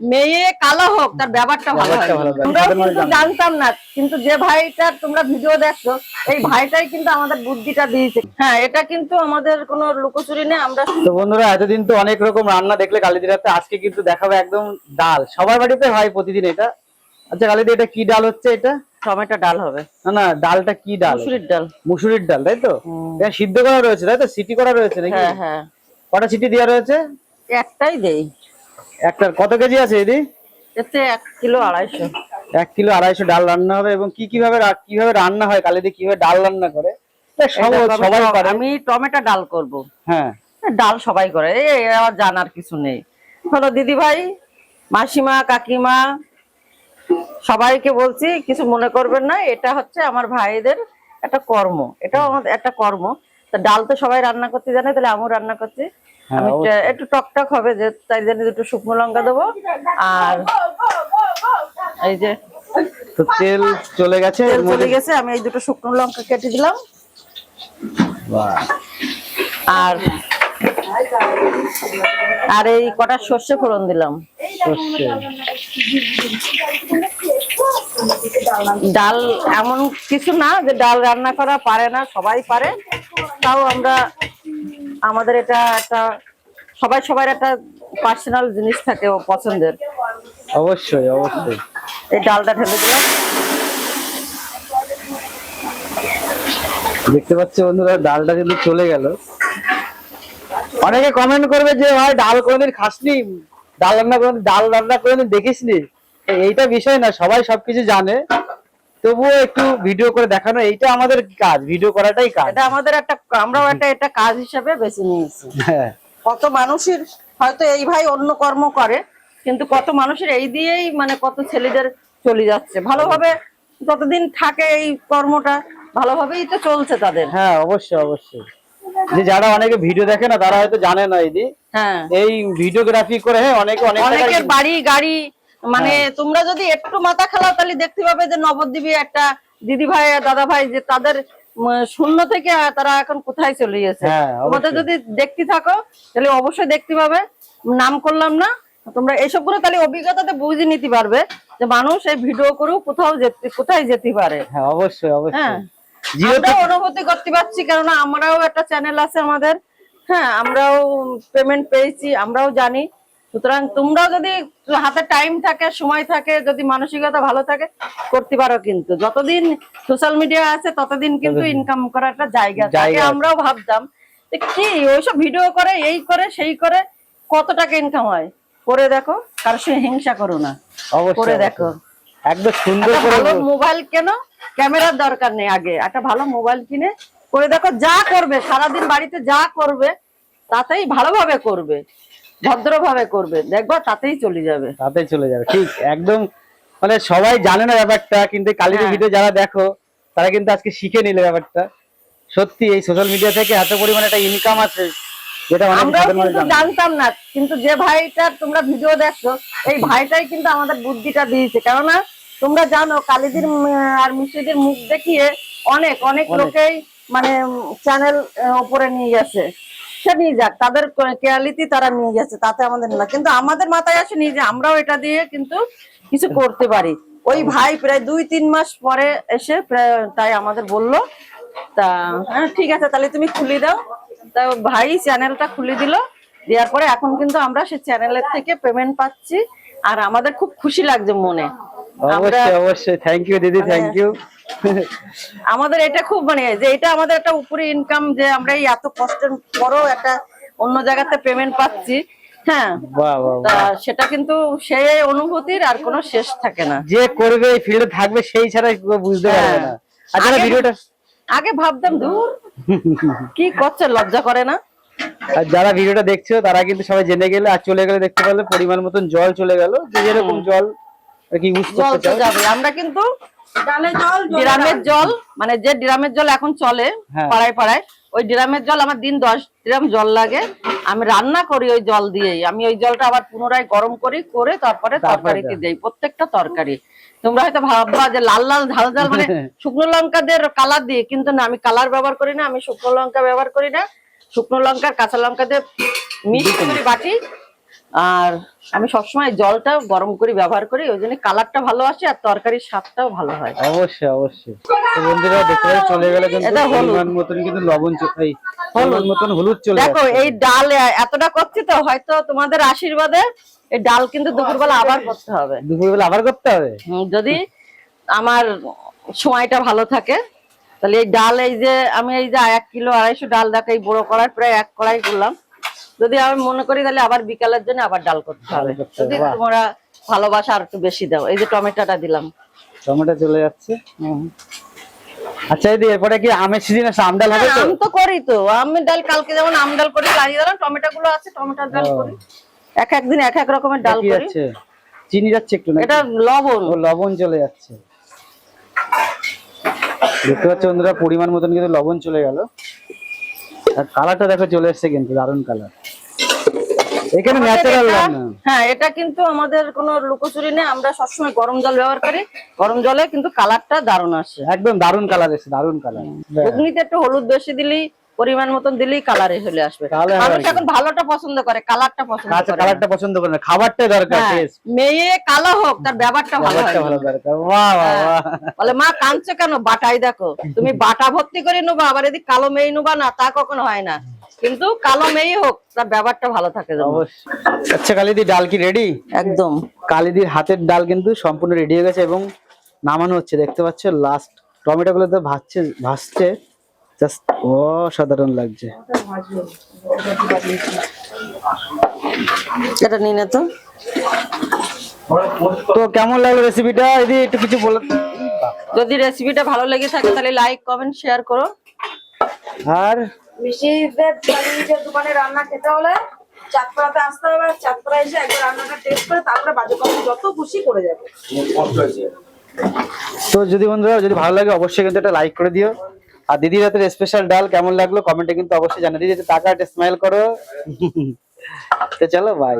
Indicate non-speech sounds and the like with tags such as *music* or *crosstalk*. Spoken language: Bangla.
মেয়ে কালো হোক তার ব্যাপারটা ভালো হয় কিন্তু জানতাম না কিন্তু যে ভাইটার তোমরা ভিডিও দেখছ এই ভাইটাই কিন্তু আমাদের বুদ্ধিটা দিয়েছে। হ্যাঁ এটা কিন্তু আমাদের কোনো লুকোচুরি নেই আমরা তো বন্ধুরা এতদিন তো অনেক রকম রান্না দেখলে কালিদি রাতে আজকে কিন্তু দেখাবো একদম ডাল। সবার বাড়িতে হয় প্রতিদিন এটা। আচ্ছা কালিদি এটা কি ডাল হচ্ছে এটা? টমেটো ডাল হবে। না না ডালটা কি ডাল? মুসুরির ডাল। মুসুরির ডাল তাই তো? এটা সিদ্ধ করা রয়েছে তাই তো? সিটি করা রয়েছে নাকি? হ্যাঁ হ্যাঁ। কটা সিটি দেওয়া রয়েছে? একটাই দেই। একটা কত কেজি আছে দিদি? এতে এক কিলো আড়াইশো। এক কিলো আড়াইশো ডাল রান্না হবে এবং কি কীভাবে কীভাবে রান্না হয় কালিদি কীভাবে ডাল রান্না করে? সবাই পারে। আমি টমেটো ডাল করব। হ্যাঁ। ডাল সবাই করে। এই আমার জানার কিছু নেই। হলো দিদি ভাই মাসিমা কাকিমা সবাইকে বলছি কিছু মনে করবেন না এটা হচ্ছে আমার ভাইদের একটা কর্ম। এটাও আমাদের একটা কর্ম। তা ডাল তো সবাই রান্না করতে জানে তাহলে আমিও রান্না করছি। আমি টা- একটু টকটক হবে যে তাই জন্য দুটো শুকনো লঙ্কা দেবো আর এই যে তো তেল চলে গেছে তেল চলে গেছে আমি এই দুটো শুকনো লঙ্কা কেটে দিলাম। আর আর এই কটা সর্ষে ফোড়ন দিলাম। ডাল এমন কিছু না যে ডাল রান্না করা পারে না সবাই পারে। তাও আমরা আমাদের এটা একটা সবাই সবার একটা পার্সোনাল জিনিস থাকে ও পছন্দের। অবশ্যই অবশ্যই। এই ডালটা ঢেলে দিলাম দেখতে পাচ্ছি বন্ধুরা ডালটা কিন্তু চলে গেল। অনেকে কমেন্ট করবে যে ভাই ডাল কোনোদিন খাসনি? ডাল রান্না করে ডাল রান্না কোনোদিন দেখিসনি? এইটা বিষয় না সবাই সবকিছু জানে। তবুও একটু ভিডিও করে দেখানো এইটা আমাদের কাজ ভিডিও করাটাই কাজ। এটা আমাদের একটা আমরাও একটা এটা কাজ হিসেবে বেছে নিয়েছি। হ্যাঁ। কত মানুষের হয়তো এই ভাই অন্য কর্ম করে কিন্তু কত মানুষের এই দিয়েই মানে কত ছেলেদের চলে যাচ্ছে। ভালোভাবে যতদিন থাকে এই কর্মটা ভালোভাবেই তো চলছে তাদের। হ্যাঁ অবশ্যই অবশ্যই। যে যারা অনেকে ভিডিও দেখে না তারা হয়তো জানে না এই হ্যাঁ। এই ভিডিওগ্রাফি করে হ্যাঁ অনেকে অনেক অনেকের বাড়ি গাড়ি মানে হ্যাঁ। তোমরা যদি একটু মাথা খেলাও তাহলে দেখতে পাবে যে নবদ্বীপে একটা দিদি ভাই দাদা ভাই যে তাদের শূন্য থেকে তারা এখন কোথায় চলে গেছে। হ্যাঁ, তোমাদের যদি দেখতে থাকো তাহলে অবশ্যই দেখতে পাবে। নাম করলাম না। তোমরা এইসব করে তাহলে অভিজ্ঞতাতে বুঝে নিতে পারবে যে মানুষ এই ভিডিও করেও কোথাও যেতে কোথায় যেতে পারে। হ্যাঁ অবশ্যই হ্যাঁ। অবশ্যই জিরো অনুভূতি করতে পারছি কেননা আমরাও একটা চ্যানেল আছে আমাদের। হ্যাঁ আমরাও পেমেন্ট পেয়েছি আমরাও জানি। সুতরাং তোমরাও যদি হাতে টাইম থাকে সময় থাকে যদি মানসিকতা ভালো থাকে করতে পারো কিন্তু। যতদিন সোশ্যাল মিডিয়া আছে ততদিন কিন্তু ইনকাম করার একটা জায়গা আছে। আমরাও ভাবতাম কি ওইসব ভিডিও করে এই করে সেই করে কত টাকা ইনকাম হয়? করে দেখো কারোর সঙ্গে হিংসা করো না। করে দেখো। একদম সুন্দর করে ভালো মোবাইল কেন? ক্যামেরার দরকার নেই আগে। একটা ভালো মোবাইল কিনে করে দেখো যা করবে সারাদিন বাড়িতে যা করবে তাতেই ভালোভাবে করবে। ভদ্রভাবে করবে দেখবা তাতেই চলে যাবে তাতে চলে যাবে ঠিক একদম মানে সবাই জানে না ব্যাপারটা কিন্তু কালির হ্যাঁ। ভিডিও যারা দেখো তারা কিন্তু আজকে শিখে নিলে ব্যাপারটা সত্যি এই সোশ্যাল মিডিয়া থেকে এত পরিমাণে একটা ইনকাম আছে যেটা। জানতাম না কিন্তু যে ভাইটার তোমরা ভিডিও দেখছ এই ভাইটাই কিন্তু আমাদের বুদ্ধিটা দিয়েছে কেননা তোমরা জানো কালিদির আর মুখ দেখিয়ে অনেক অনেক অনেক। লোকেই মানে চ্যানেল ওপরে নিয়ে গেছে সে নিয়ে যাক, তাদের কেয়ালিটি তারা নিয়ে গেছে তাতে আমাদের না। কিন্তু আমাদের মাথায় আসেনি যে আমরাও এটা দিয়ে কিন্তু কিছু করতে পারি। ওই ভাই প্রায় দুই, তিন মাস পরে এসে তাই আমাদের বলল, তা হ্যাঁ ঠিক আছে, তাহলে তুমি খুলে দাও। তা ভাই চ্যানেলটা খুলে দিল, দেওয়ার পরে এখন কিন্তু আমরা সেই চ্যানেলের থেকে পেমেন্ট পাচ্ছি, আর আমাদের খুব খুশি লাগছে মনে। অবশ্যই অবশ্যই। থ্যাংক ইউ দিদি থ্যাংক ইউ আমাদের এটা খুব মানে যে এটা আমাদের একটা উপরে ইনকাম যে আমরা এই এত কষ্টের পরও একটা অন্য জায়গাতে পেমেন্ট পাচ্ছি হ্যাঁ। সেটা কিন্তু সেই অনুভূতির আর কোনো শেষ থাকে না। যে করবে এই ফিল্ডে থাকবে সেই ছাড়া বুঝতে পারবে না। যারা ভিডিওটা আগে ভাবতাম দূর। কি করছে লজ্জা করে না? আর যারা ভিডিওটা দেখছ তারা কিন্তু সবাই জেনে গেলে আর চলে গেলে দেখতে পারলে পরিমাণ মতন জল চলে গেল। যে যেরকম জল কি ইউজ করতে চাও? যাবে। আমরা কিন্তু ড্রামের জল মানে যে ড্রামের জল এখন চলে হ্যাঁ। পাড়ায় পাড়ায় ওই ড্রামের জল আমার দিন দশ ড্রাম জল লাগে। আমি রান্না করি ওই জল দিয়েই। আমি ওই জলটা আবার পুনরায় গরম করি করে তারপরে তারপরে তরকারিতে দিই প্রত্যেকটা তরকারি। তোমরা হয়তো ভাববা যে লাল লাল ঝাল ঝাল মানে *laughs* শুকনো লঙ্কা দিয়ে কালার দিয়ে কিন্তু না আমি কালার ব্যবহার করি না আমি শুকনো লঙ্কা ব্যবহার করি না। শুকনো লঙ্কা কাঁচা লঙ্কা দিয়ে মিক্স করে বাটি আর আমি সবসময় জলটা গরম করে ব্যবহার করি ওই জন্য কালারটা ভালো আসে আর তরকারির স্বাদটাও ভালো হয়। অবশ্যই অবশ্যই। তো বন্ধুরা দেখতে চলে গেলে কিন্তু হলুদ। পরিমাণ মতন কিন্তু লবণ এই পরিমাণ মতন হলুদ চলে দেখো এই ডাল এতটা করছি তো হয়তো তোমাদের আশীর্বাদে এই ডাল কিন্তু দুপুরবেলা আবার করতে হবে। দুপুরবেলা আবার করতে হবে? যদি আমার সময়টা ভালো থাকে তাহলে এই ডাল এই যে আমি এই যে এক কিলো আড়াইশো ডাল দেখো এই বড় কড়াই প্রায় এক কড়াই করলাম। যদি আমি মনে করি তাহলে আবার বিকালের জন্য আবার ডাল করতে হবে। যদি তোমরা ভালোবাসা আর একটু বেশি দাও এই যে টমেটোটা দিলাম। টমেটো চলে যাচ্ছে। আচ্ছা দিদি এরপরে কি আমের সিজন আছে আম ডাল হবে হ্যাঁ, তো? আম তো করি তো। আমের ডাল কালকে যেমন আম ডাল করি লাগিয়ে দিলাম টমেটো গুলো আছে টমেটোর ডাল। করি। এক একদিন এক এক রকমের ডাল করি। চিনি যাচ্ছে একটু নাকি? এটা লবণ। ও লবণ চলে যাচ্ছে। দেখতে পাচ্ছ বন্ধুরা পরিমাণ মতন কিন্তু লবণ চলে গেল। আর কালারটা দেখো চলে এসছে কিন্তু দারুণ কালার এখানে ন্যাচারাল হ্যাঁ এটা কিন্তু আমাদের কোনো লুকোচুরি নেই। আমরা সবসময় গরম জল ব্যবহার করি। গরম জলে কিন্তু কালারটা দারুণ আসে। একদম দারুণ কালার দারুণ কালার। ঘুগনিতে একটু হলুদ বেশি দিলি পরিমাণ মতন দিলেই কালারে চলে আসবে। মানুষ এখন ভালোটা পছন্দ করে কালারটা পছন্দ আচ্ছা করে কালারটা পছন্দ করে না। খাবারটাই দরকার হ্যাঁ, মেয়ে কালো হোক তার ব্যাপারটা ভালো হয়। বাহ বাহ বলে মা কাঁদছে কেন? বাটাই দেখো। তুমি বাটা ভর্তি করে নেবা আবার এদিকে কালো মেয়ে নেবা না তা কখনো হয় না। কিন্তু কালো মেয়ে হোক তার ব্যাপারটা ভালো থাকে অবশ্যই। আচ্ছা কালিদি ডাল কি রেডি একদম। কালিদির হাতের ডাল কিন্তু সম্পূর্ণ রেডি হয়ে গেছে এবং নামানো হচ্ছে দেখতে পাচ্ছ? লাস্ট টমেটো গুলো তো ভাজছে ভাসছে জাস্ট অসাধারণ লাগছে। এটা নিয়ে নে তো। তো কেমন লাগল রেসিপিটা যদি একটু কিছু বলে যদি রেসিপিটা ভালো লেগে থাকে তাহলে লাইক কমেন্ট শেয়ার করো। আর মিষ্টিদের চালিয়ে দোকানে রান্না খেতে হলে চাঁদপাড়াতে আসতে হবে চাঁদপাড়া এসে একবার রান্নাটা টেস্ট করে তারপরে বাজে কথা যত খুশি করে যাবে। তো যদি বন্ধুরা, যদি ভালো লাগে অবশ্যই কিন্তু একটা লাইক করে দিও। আর দিদির হাতের স্পেশাল ডাল কেমন লাগল? কমেন্টে কিন্তু অবশ্যই জানিয়ে দিদি টাকা স্মাইল করো। তো চলো বাই